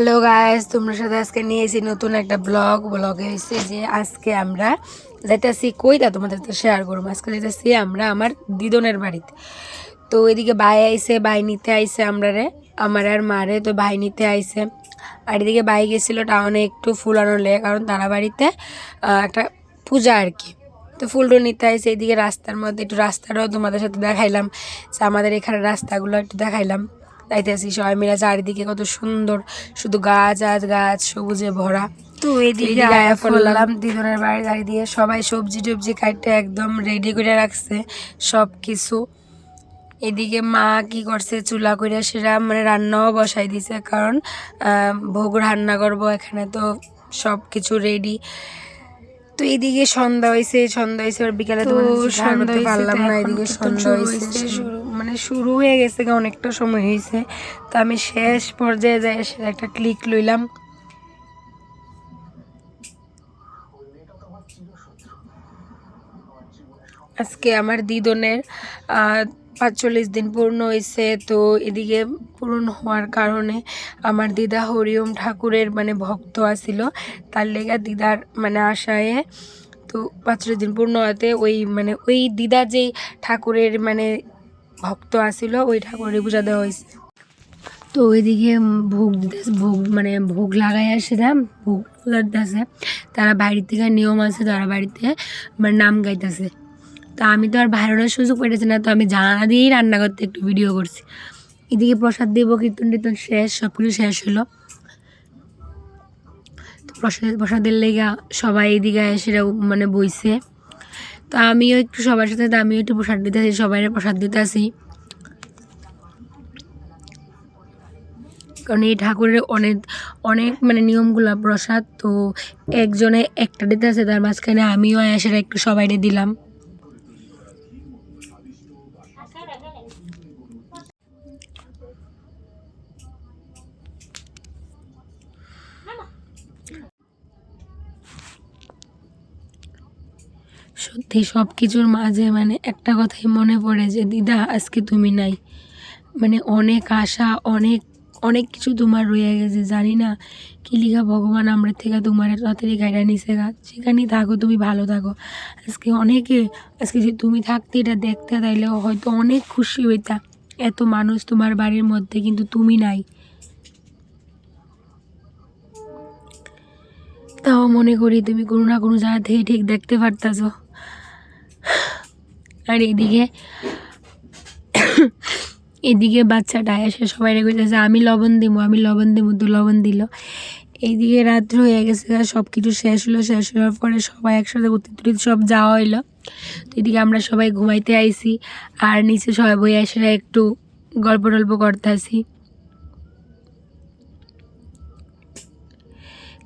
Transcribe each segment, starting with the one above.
Hello guys তোমরা সাথে আজকে নিয়েছি নতুন একটা ব্লগ ব্লগে হয়েছে যে আজকে আমরা যাইতেছি কইটা তোমাদের তো শেয়ার করব। আজকে যাইতেছি আমরা আমার দিদনের বাড়িতে। তো এদিকে ভাই আইসে ভাই নিতে আইসে আমরা রে, আমার আর মারে তো ভাই নিতে আইসে আর এদিকে ভাই গেছিল টাউনে একটু ফুল আনলে কারণ তারা বাড়িতে একটা পূজা আর কি। তো ফুলটো নিতে আইছে এদিকে রাস্তার মধ্যে, একটু রাস্তাটাও তোমাদের সাথে দেখাইলাম। যে আমাদের এখানে রাস্তাগুলো একটু দেখাইলাম। যাইতেছি সবাই মিলে চারিদিকে কত সুন্দর শুধু গাছ আজ গাছ সবুজে ভরা। তো এদিকে দিদনের বাড়ি গাড়ি দিয়ে সবাই সবজি টবজি কাটতে একদম রেডি করে রাখছে সব কিছু এদিকে মা কি করছে চুলা করে সেটা মানে রান্নাও বসাই দিছে কারণ আহ, ভোগ রান্না করব এখানে তো সব কিছু রেডি তো এদিকে সন্ধ্যা হয়েছে সন্ধ্যা হয়েছে আর বিকালে তো সন্ধ্যা পারলাম না এদিকে সন্ধ্যা হয়েছে মানে শুরু হয়ে গেছে অনেকটা সময় হয়েছে। তো আমি শেষ পর্যায়ে যাই সেটা একটা ক্লিক লইলাম। আজকে আমার দিদনের পাঁচচল্লিশ দিন পূর্ণ হয়েছে। তো এদিকে পূরণ হওয়ার কারণে আমার দিদা হরিওম ঠাকুরের মানে ভক্ত আসিল তার লেগে দিদার মানে আশায়, তো পাঁচচল্লিশ দিন পূর্ণ হতে ওই মানে ওই দিদা যেই ঠাকুরের মানে ভক্ত আসিল ওই ঠাকুরের পূজা দেওয়া হয়েছে তো ওইদিকে ভোগ দিতেছে, ভোগ মানে ভোগ লাগাই আসছিলাম ভোগ লাগতেছে তারা বাড়ির থেকে নিয়ম আছে, তারা বাড়িতে মানে নাম গাইতেছে। তো আমি তো আর বাইরের সুযোগ পেটেছি না, তো আমি জানা দিয়েই রান্না করতে একটু ভিডিও করছি। এদিকে প্রসাদ দিব, কীর্তন টীর্তন শেষ সব কিছু শেষ হলো। তো প্রসাদ প্রসাদের লেগে সবাই এদিকে এসে মানে বইছে। তো আমিও একটু সবার সাথে আমিও একটু প্রসাদ দিতে আসি, সবাই প্রসাদ দিতে আসি। কারণ এই ঠাকুরের অনেক অনেক মানে নিয়মগুলো প্রসাদ, তো একজনে একটা দিতে আছে তার মাঝখানে আমিও এসে একটু সবাইকে দিলাম। সত্যি সব কিছুর মাঝে মানে একটা কথাই মনে পড়ে যে, দিদা, আজকে তুমি নাই। মানে অনেক আশা, অনেক অনেক কিছু তোমার রয়ে গেছে। জানি না কি লিখা, ভগবান আমরা থেকে তোমার তাড়াতাড়ি গাড়ি নিচে গা। সেখানেই থাকো, তুমি ভালো থাকো। আজকে অনেকে, আজকে যে তুমি থাকতে এটা দেখতে তাইলে হয়তো অনেক খুশি হইতা। এত মানুষ তোমার বাড়ির মধ্যে কিন্তু তুমি নাই। তাও মনে করি তুমি কোনো না কোনো জায়গা থেকে ঠিক দেখতে পারতাছ। আর এদিকে এদিকে বাচ্চাটা এসে সবাই কইতেছে, আমি লবণ দিব আমি লবণ দিব তো লবণ দিল। এইদিকে রাত্র হয়ে গেছে সব কিছু শেষ হলো, শেষ হওয়ার পরে সবাই একসাথে অতিথি সব যাওয়া হইল। তো এদিকে আমরা সবাই ঘুমাইতে আইছি, আর নিচে সবাই বই এসে একটু গল্প টল্প করতেছি।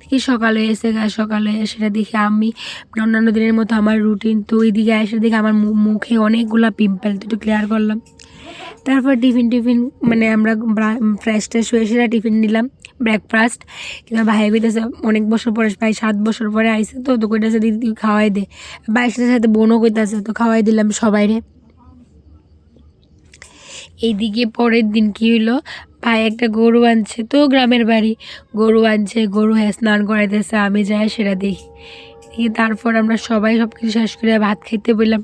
দেখি সকালে এসে গা, সকালে সেটা দেখি আমি মানে অন্যান্য দিনের মতো আমার রুটিন তো ওইদিকে এসে দেখি আমার মুখে অনেকগুলো পিম্পল তো একটু ক্লিয়ার করলাম। তারপর টিফিন টিফিন মানে আমরা ফ্রেশ ট্রেশ হয়ে সেটা টিফিন নিলাম ব্রেকফাস্ট কিন্তু ভাই বিদেশে অনেক বছর পরে, প্রায় সাত বছর পরে আইসে তো তো কইতাছে, দিদি খাওয়াই দে। বাইশের সাথে সাথে বোনও কইতাছে, তো খাওয়াই দিলাম সবাইরে। এইদিকে পরের দিন কি হলো ভাই একটা গরু আনছে, তো গ্রামের বাড়ি। গরু আনছে, গরু হ্যাঁ স্নান করাইতেছে, আমি যাই সেটা দেখি। দিয়ে তারপর আমরা সবাই সব কিছু শেষ করে ভাত খাইতে বললাম।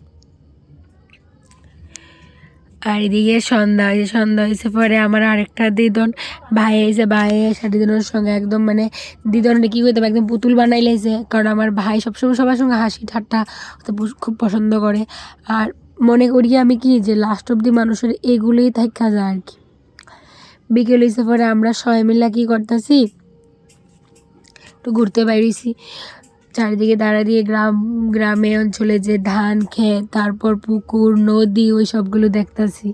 আর এদিকে সন্ধ্যা হয়েছে সন্ধ্যা হয়েছে পরে আমার আরেকটা দিদন, ভাই এসে ভাই এসে দিদনের সঙ্গে একদম মানে দিদনটা কী করতে হবে একদম পুতুল বানাই লাইছে কারণ আমার ভাই সবসময় সবার সঙ্গে হাসি, ঠাট্টা খুব পছন্দ করে। আর মনে করি আমি কি যে লাস্ট অব্দি মানুষের এগুলোই থাকা যায় আর কি। বিকেল হয়েছে পরে আমরা সবাই মিলে কী করতেছি? একটু ঘুরতে বেরিয়েছি চারিদিকে দাঁড়া দিয়ে গ্রাম, গ্রামে অঞ্চলে যে ধান খেত তারপর পুকুর, নদী, ওই সবগুলো দেখতাছি।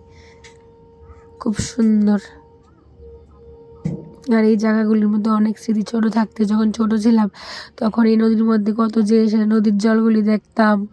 খুব সুন্দর। আর এই জায়গাগুলির মধ্যে অনেক স্মৃতি ছোট থাকতে। যখন ছোট ছিলাম, তখন এই নদীর মধ্যে কত যে নদীর জলগুলি দেখতাম।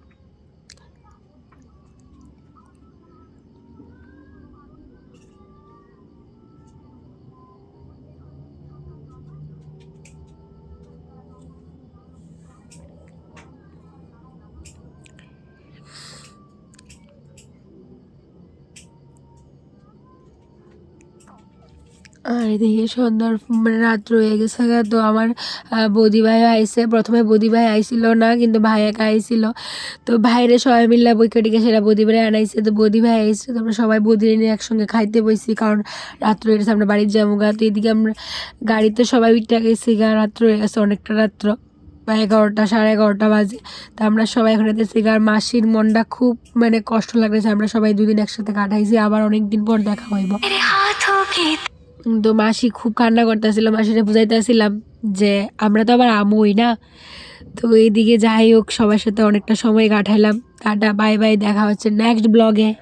আর এদিকে সন্ধ্যার মানে রাত রয়ে গেছে গা, তো আমার বৌদি ভাই আইসে প্রথমে বৌদি ভাই আইসিল না, কিন্তু ভাই একা আইসিল তো ভাইরে সবাই মিল্লা বৈকাটিকে সেটা বৌদি ভাই আনাইছে। তো বৌদি ভাই আইসে তো আমরা সবাই বৌদি নিয়ে একসঙ্গে খাইতে বইছি, কারণ রাত রয়ে গেছে, আমরা বাড়ির যাব গা। তো এদিকে আমরা গাড়িতে সবাই উঠতে গেছি গা, রাত রয়ে গেছে অনেকটা রাত্র বা এগারোটা, সাড়ে এগারোটা বাজে। তা আমরা সবাই এখানে সিগার মাসির মনটা খুব মানে কষ্ট লাগতেছে। আমরা সবাই দুদিন একসাথে কাটাইছি, আবার অনেকদিন পর দেখা হইব। তো মাসি খুব কান্না করতেছিল, মাসিরে বুঝাইতেছিলাম যে আমরা তো আবার আমই না। তো এইদিকে যাই হোক, সবার সাথে অনেকটা সময় কাটাইলাম। টাটা, বাই বাই, দেখা হচ্ছে নেক্সট ব্লগে